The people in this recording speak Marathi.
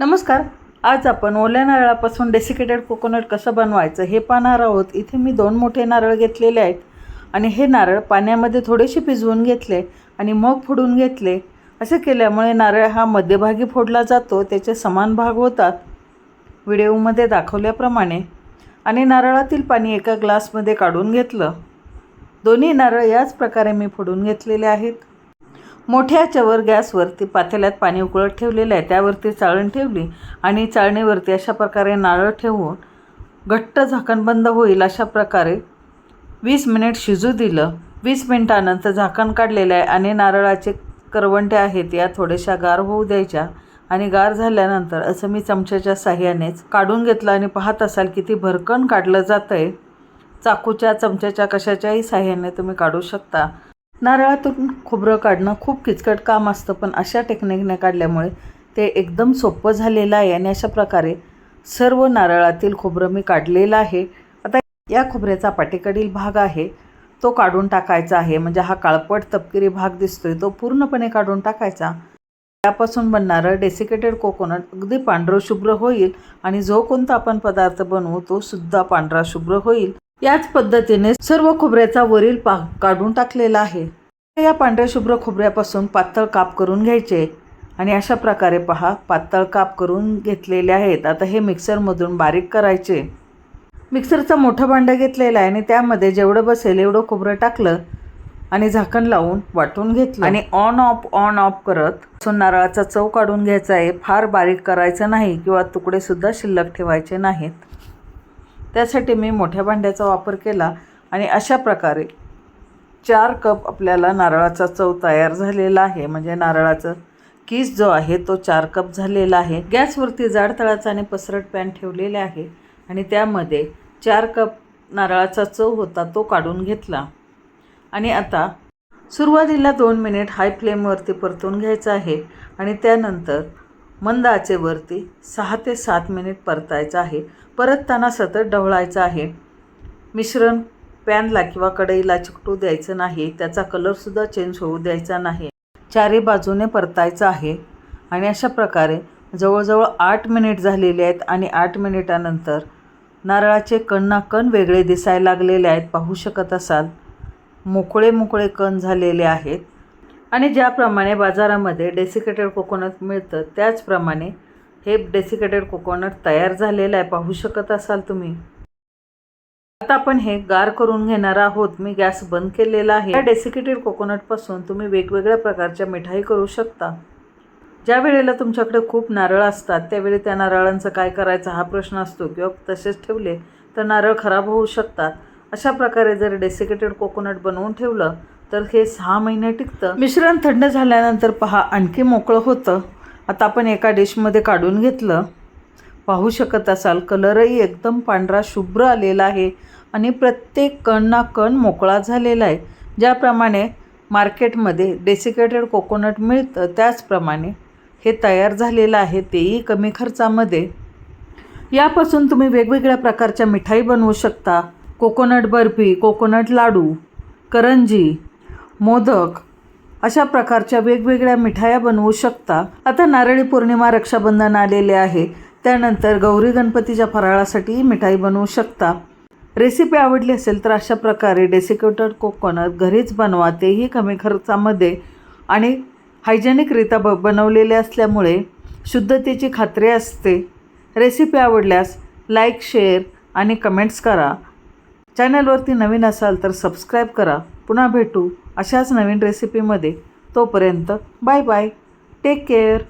नमस्कार. आज आपण ओल्या नारळापासून डेसिकेटेड कोकोनट कसं बनवायचं हे पाहणार आहोत. इथे मी दोन मोठे नारळ घेतलेले आहेत आणि हे नारळ पाण्यामध्ये थोडेसे भिजवून घेतले आणि मग फोडून घेतले. असे केल्यामुळे नारळ हा मध्यभागी फोडला जातो त्याचे समान भाग होतात. व्हिडिओमध्ये दाखवल्याप्रमाणे आणि नारळातील पाणी एका ग्लासमध्ये काढून घेतलं. दोन्ही नारळ याच प्रकारे मी फोडून घेतलेले आहेत. मोठ्या याच्यावर गॅसवरती पातेल्यात पाणी उकळत ठेवलेलं आहे. त्यावरती चाळण ठेवली आणि चाळणीवरती अशा प्रकारे नारळ ठेवून घट्ट झाकण बंद होईल अशा प्रकारे वीस मिनिट शिजू दिलं. वीस मिनिटानंतर झाकण काढलेलं आहे आणि नारळाचे करवंटे आहेत या थोड्याशा गार होऊ द्यायच्या आणि गार झाल्यानंतर असं मी चमच्याच्या साह्यानेच काढून घेतलं आणि पाहत असाल किती भरकन काढलं जातं आहे चाकूच्या चमच्याच्या कशाच्याही साह्याने तुम्ही काढू शकता. नारळातून खोबरं काढणं खूप किचकट काम असतं पण अशा टेक्निकने काढल्यामुळे ते एकदम सोपं झालेलं आहे आणि अशा प्रकारे सर्व नारळातील खोबरं मी काढलेलं आहे. आता या खोबऱ्याचा पाठीकडील भाग आहे तो काढून टाकायचा आहे. म्हणजे हा काळपट तपकिरी भाग दिसतोय तो पूर्णपणे काढून टाकायचा. त्यापासून बनणारं डेसिकेटेड कोकोनट अगदी पांढरं शुभ्र होईल आणि जो कोणता आपण पदार्थ बनवू तो सुद्धा पांढरा शुभ्र होईल. याच पद्धतीने सर्व खोबऱ्याचा वरील भाग काढून टाकलेला आहे. या पांढऱ्या शुभ्र खोबऱ्यापासून पातळ काप करून घ्यायचे. आणि अशा प्रकारे पहा पातळ काप करून घेतलेले आहेत. आता हे मिक्सरमधून बारीक करायचे. मिक्सरचा मोठं भांडं घेतलेलं आहे आणि त्यामध्ये जेवढं बसेल एवढं खोबरं टाकलं आणि झाकण लावून वाटून घेतलं. आणि ऑन ऑफ ऑन ऑफ करत नारळाचा चव काढून घ्यायचा आहे. फार बारीक करायचं नाही किंवा तुकडेसुद्धा शिल्लक ठेवायचे नाहीत. त्यासाठी मी मोठ्या भांड्याचा वापर केला आणि अशा प्रकारे चार कप आपल्याला नारळाचा चव तयार झालेला आहे. म्हणजे नारळाचं किस जो आहे तो चार कप झालेला आहे. गॅसवरती जाड तळाचा आणि पसरट पॅन ठेवलेले आहे आणि त्यामध्ये चार कप नारळाचा चव होता तो काढून घेतला. आणि आता सुरुवातीला दोन मिनिट हाय फ्लेमवरती परतून घ्यायचं आहे आणि त्यानंतर मंद आचेवरती सहा ते सात मिनिट परतायचं आहे. परतताना सतत ढवळायचं आहे. मिश्रण पॅनला किंवा कढईला चिकटू द्यायचं नाही. त्याचा कलरसुद्धा चेंज होऊ द्यायचा नाही. चारी बाजूने परतायचं आहे. आणि अशा प्रकारे जवळजवळ आठ मिनिट झालेले आहेत आणि आठ मिनिटानंतर नारळाचे कण कण वेगळे दिसायला लागलेले आहेत. पाहू शकत असाल. मोकळे मोकळे कण झालेले आहेत. आणि ज्याप्रमाणे बाजारामध्ये डेसिकेटेड कोकोनट मिळतं त्याचप्रमाणे हे डेसिकेटेड कोकोनट तयार झालेलं आहे. पाहू शकत असाल तुम्ही. आता आपण हे गार करून घेणार आहोत. मी गॅस बंद केलेला आहे. या डेसिकेटेड कोकोनटपासून तुम्ही वेगवेगळ्या प्रकारच्या मिठाई करू शकता. ज्या वेळेला तुमच्याकडे खूप नारळ असतात त्यावेळी त्या नारळांचं काय करायचं हा प्रश्न असतो किंवा तसेच ठेवले तर नारळ खराब होऊ शकतात. अशा प्रकारे जर डेसिकेटेड कोकोनट बनवून ठेवलं तर हे सहा महिने टिकतं. मिश्रण थंड झाल्यानंतर पहा आणखी मोकळं होतं. आता आपण एका डिशमध्ये काढून घेतलं. पाहू शकत असाल कलरही एकदम पांढरा शुभ्र आलेला आहे आणि प्रत्येक कण ना कण मोकळा झालेला आहे. ज्याप्रमाणे मार्केटमध्ये डेसिकेटेड कोकोनट मिळतं त्याचप्रमाणे हे तयार झालेलं आहे तेही कमी खर्चामध्ये. यापासून तुम्ही वेगवेगळ्या प्रकारच्या मिठाई बनवू शकता. कोकोनट बर्फी कोकोनट लाडू करंजी मोदक अशा प्रकारच्या वेगवेगळ्या मिठाया बनवू शकता. आता नारळी पौर्णिमा रक्षाबंधन आलेले आहे. त्यानंतर गौरी गणपतीच्या फराळासाठी मिठाई बनवू शकता. रेसिपी आवडली असेल तर अशा प्रकारे डेसिकेटेड कोकोनट घरीच बनवा. तेही कमी खर्चामध्ये आणि हायजेनिकरित्या ब बनवलेले असल्यामुळे शुद्धतेची खात्री असते. रेसिपी आवडल्यास लाईक शेअर आणि कमेंट्स करा. चॅनलवरती नवीन असाल तर सबस्क्राईब करा. पुन्हा भेटू अशाच नवीन रेसिपीमध्ये तोपर्यंत बाय बाय टेक केअर